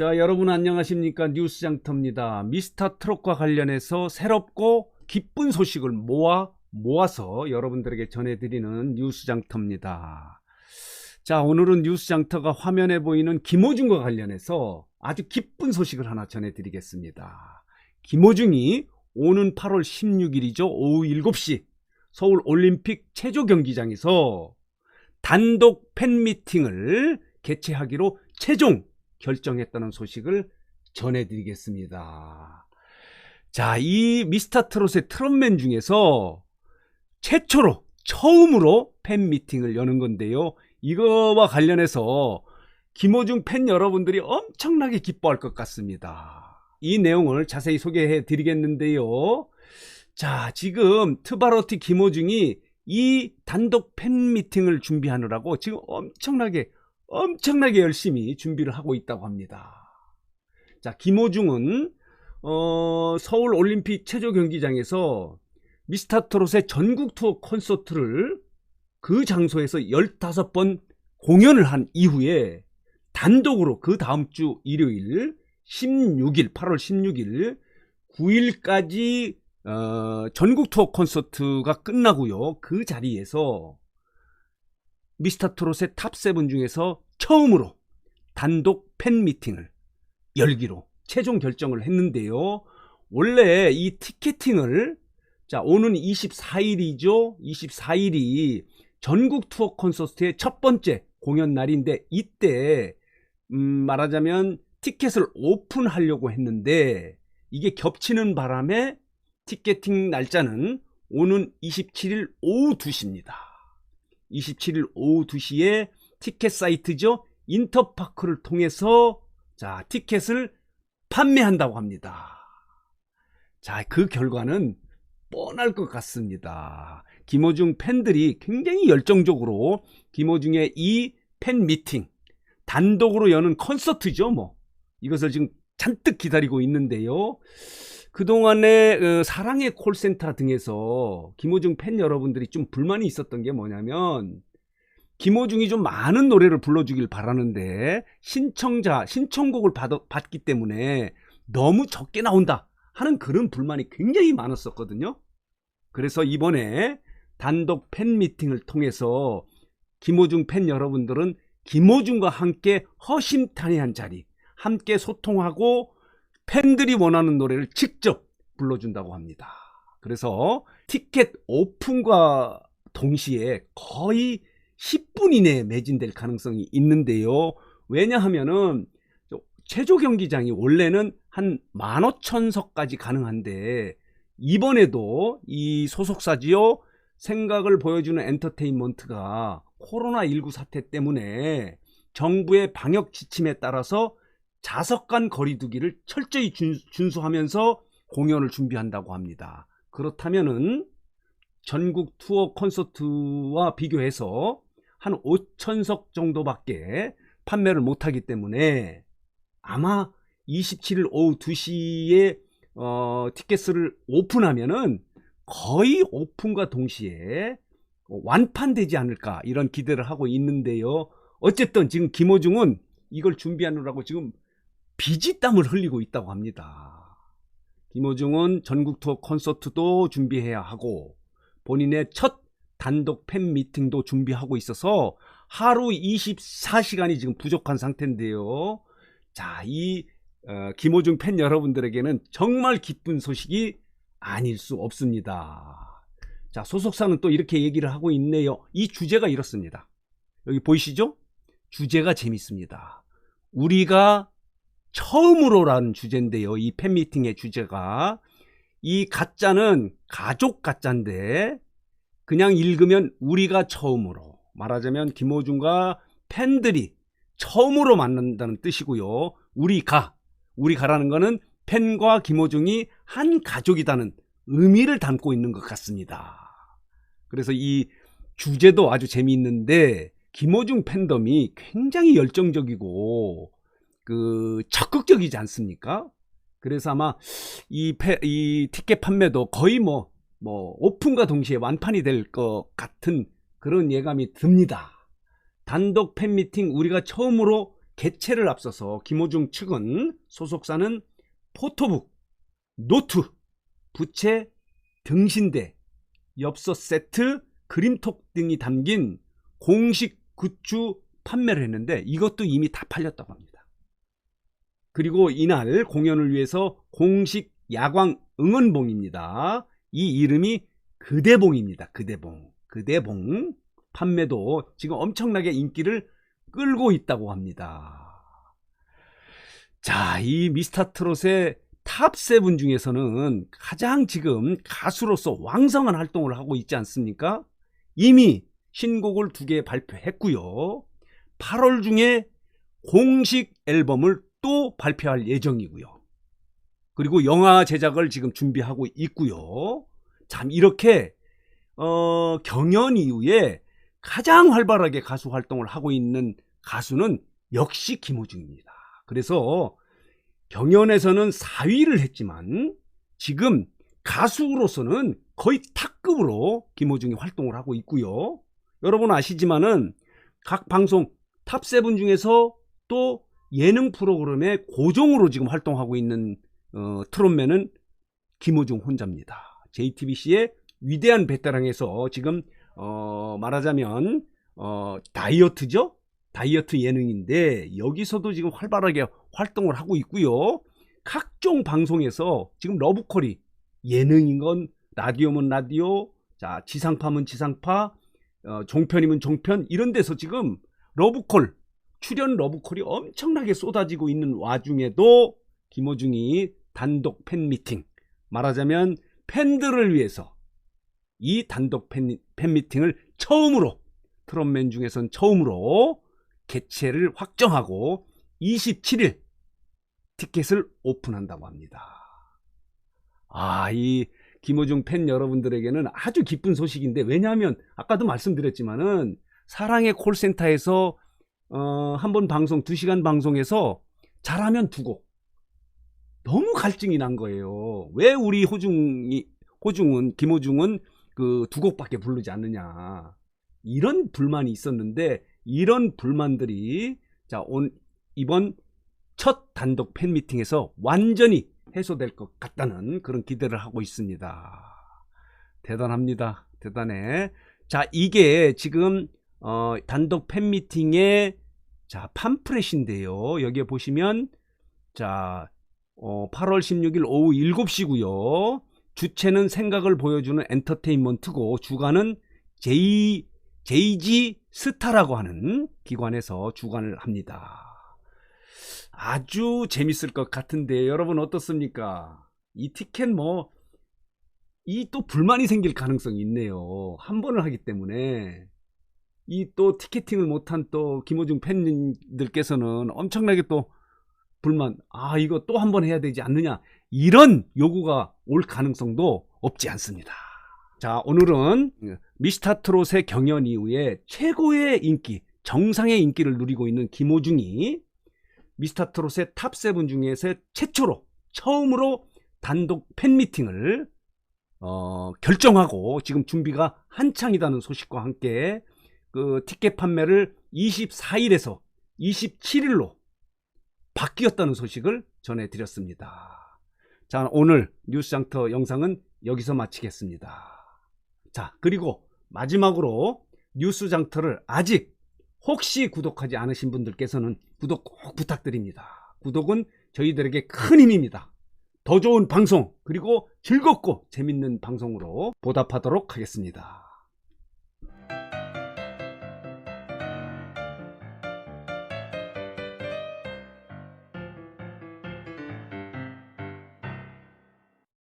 자, 여러분 안녕하십니까? 뉴스장터입니다. 미스터 트롯과 관련해서 새롭고 기쁜 소식을 모아 모아서 여러분들에게 전해드리는 뉴스장터입니다. 자, 오늘은 뉴스장터가 화면에 보이는 김호중과 관련해서 아주 기쁜 소식을 하나 전해드리겠습니다. 김호중이 오는 8월 16일이죠. 오후 7시 서울 올림픽 체조 경기장에서 단독 팬미팅을 개최하기로 최종 결정했다는 소식을 전해드리겠습니다. 자, 이 미스터 트롯의 트롯맨 중에서 최초로, 처음으로 팬 미팅을 여는 건데요. 이거와 관련해서 김호중 팬 여러분들이 엄청나게 기뻐할 것 같습니다. 이 내용을 자세히 소개해 드리겠는데요. 자, 지금 트바로티 김호중이 이 단독 팬 미팅을 준비하느라고 지금 엄청나게 엄청나게 열심히 준비를 하고 있다고 합니다. 자, 김호중은 어, 서울 올림픽 체조 경기장에서 미스터 트롯의 전국 투어 콘서트를 그 장소에서 15번 공연을 한 이후에 단독으로 그 다음 주 일요일 16일 8월 16일 9일까지 어, 전국 투어 콘서트가 끝나고요. 그 자리에서 미스터 트롯의 탑7 중에서 처음으로 단독 팬 미팅을 열기로 최종 결정을 했는데요. 원래 이 티켓팅을 자, 오는 24일이죠. 24일이 전국 투어 콘서트의 첫 번째 공연 날인데 이때 음, 말하자면 티켓을 오픈하려고 했는데 이게 겹치는 바람에 티켓팅 날짜는 오는 27일 오후 2시입니다. 27일 오후 2시에 티켓 사이트죠. 인터파크를 통해서 자, 티켓을 판매한다고 합니다. 자, 그 결과는 뻔할 것 같습니다. 김호중 팬들이 굉장히 열정적으로 김호중의 이 팬 미팅, 단독으로 여는 콘서트죠, 뭐. 이것을 지금 잔뜩 기다리고 있는데요. 그동안에 어, 사랑의 콜센터 등에서 김호중 팬 여러분들이 좀 불만이 있었던 게 뭐냐면 김호중이 좀 많은 노래를 불러주길 바라는데 신청자 신청곡을 받, 받기 때문에 너무 적게 나온다 하는 그런 불만이 굉장히 많았었거든요. 그래서 이번에 단독 팬 미팅을 통해서 김호중 팬 여러분들은 김호중과 함께 허심탄회한 자리, 함께 소통하고 팬들이 원하는 노래를 직접 불러준다고 합니다. 그래서 티켓 오픈과 동시에 거의 10분 이내에 매진될 가능성이 있는데요. 왜냐하면은 체조 경기장이 원래는 한 15,000석까지 가능한데 이번에도 이 소속사지요 생각을 보여주는 엔터테인먼트가 코로나19 사태 때문에 정부의 방역 지침에 따라서 자석 간 거리두기를 철저히 준, 준수하면서 공연을 준비한다고 합니다. 그렇다면은 전국 투어 콘서트와 비교해서 한 5천석 정도밖에 판매를 못하기 때문에 아마 27일 오후 2시에 어, 티켓을 오픈하면은 거의 오픈과 동시에 완판되지 않을까 이런 기대를 하고 있는데요. 어쨌든 지금 김호중은 이걸 준비하느라고 지금 비지땀을 흘리고 있다고 합니다. 김호중은 전국 투어 콘서트도 준비해야 하고 본인의 첫 단독 팬 미팅도 준비하고 있어서 하루 24시간이 지금 부족한 상태인데요. 자, 이 어, 김호중 팬 여러분들에게는 정말 기쁜 소식이 아닐 수 없습니다. 자, 소속사는 또 이렇게 얘기를 하고 있네요. 이 주제가 이렇습니다. 여기 보이시죠? 주제가 재밌습니다. 우리가 처음으로라는 주제인데요. 이 팬미팅의 주제가 이 가짜는 가족 가짜인데 그냥 읽으면 우리가 처음으로 말하자면 김호중과 팬들이 처음으로 만난다는 뜻이고요. 우리가 우리가라는 거는 팬과 김호중이 한 가족이다는 의미를 담고 있는 것 같습니다. 그래서 이 주제도 아주 재미있는데 김호중 팬덤이 굉장히 열정적이고 그 적극적이지 않습니까? 그래서 아마 이, 패, 이 티켓 판매도 거의 뭐, 뭐, 오픈과 동시에 완판이 될 것 같은 그런 예감이 듭니다. 단독 팬미팅 우리가 처음으로 개최를 앞서서 김호중 측은 소속사는 포토북, 노트, 부채, 등신대, 엽서 세트, 그림톡 등이 담긴 공식 굿즈 판매를 했는데 이것도 이미 다 팔렸다고 합니다. 그리고 이날 공연을 위해서 공식 야광 응원봉입니다. 이 이름이 그대봉입니다. 그대봉. 그대봉 판매도 지금 엄청나게 인기를 끌고 있다고 합니다. 자, 이 미스터 트롯의 탑 세븐 중에서는 가장 지금 가수로서 왕성한 활동을 하고 있지 않습니까? 이미 신곡을 두 개 발표했고요. 8월 중에 공식 앨범을 또 발표할 예정이고요. 그리고 영화 제작을 지금 준비하고 있고요. 참 이렇게 어, 경연 이후에 가장 활발하게 가수 활동을 하고 있는 가수는 역시 김호중입니다. 그래서 경연에서는 4위를 했지만 지금 가수로서는 거의 탑급으로 김호중이 활동을 하고 있고요. 여러분 아시지만은 각 방송 탑7 중에서 또 예능 프로그램의 고정으로 지금 활동하고 있는 어, 트롯맨은 김호중 혼자입니다. JTBC의 위대한 베테랑에서 지금 어, 말하자면 어, 다이어트죠? 다이어트 예능인데 여기서도 지금 활발하게 활동을 하고 있고요. 각종 방송에서 지금 러브콜이 예능인 건 라디오면 라디오, 자 지상파면 지상파, 어, 종편이면 종편 이런 데서 지금 러브콜 출연 러브콜이 엄청나게 쏟아지고 있는 와중에도 김호중이 단독 팬미팅 말하자면 팬들을 위해서 이 단독 팬, 팬미팅을 처음으로 트롯맨 중에선 처음으로 개최를 확정하고 27일 티켓을 오픈한다고 합니다. 아, 이 김호중 팬 여러분들에게는 아주 기쁜 소식인데 왜냐하면 아까도 말씀드렸지만은 사랑의 콜센터에서 어, 한 번 방송 2시간 방송에서 잘하면 두 곡. 너무 갈증이 난 거예요. 왜 우리 호중이 호중은 김호중은 그 두 곡밖에 부르지 않느냐. 이런 불만이 있었는데 이런 불만들이 자, 온 이번 첫 단독 팬미팅에서 완전히 해소될 것 같다는 그런 기대를 하고 있습니다. 대단합니다. 대단해. 자, 이게 지금 어, 단독 팬미팅의 자, 팜프렛인데요. 여기에 보시면 자, 어, 8월 16일 오후 7시고요. 주체는 생각을 보여주는 엔터테인먼트고 주관은 J, JG 스타라고 하는 기관에서 주관을 합니다. 아주 재밌을 것 같은데 여러분 어떻습니까? 이 티켓 뭐 이 또 불만이 생길 가능성이 있네요. 한 번을 하기 때문에 이 또 티켓팅을 못한 또 김호중 팬들께서는 엄청나게 또 불만. 아 이거 또 한 번 해야 되지 않느냐. 이런 요구가 올 가능성도 없지 않습니다. 자 오늘은 미스터 트롯의 경연 이후에 최고의 인기 정상의 인기를 누리고 있는 김호중이 미스터 트롯의 탑7 중에서 최초로 처음으로 단독 팬미팅을 어, 결정하고 지금 준비가 한창이다는 소식과 함께 그 티켓 판매를 24일에서 27일로 바뀌었다는 소식을 전해드렸습니다. 자, 오늘 뉴스장터 영상은 여기서 마치겠습니다. 자, 그리고 마지막으로 뉴스장터를 아직 혹시 구독하지 않으신 분들께서는 구독 꼭 부탁드립니다. 구독은 저희들에게 큰 힘입니다. 더 좋은 방송, 그리고 즐겁고 재밌는 방송으로 보답하도록 하겠습니다.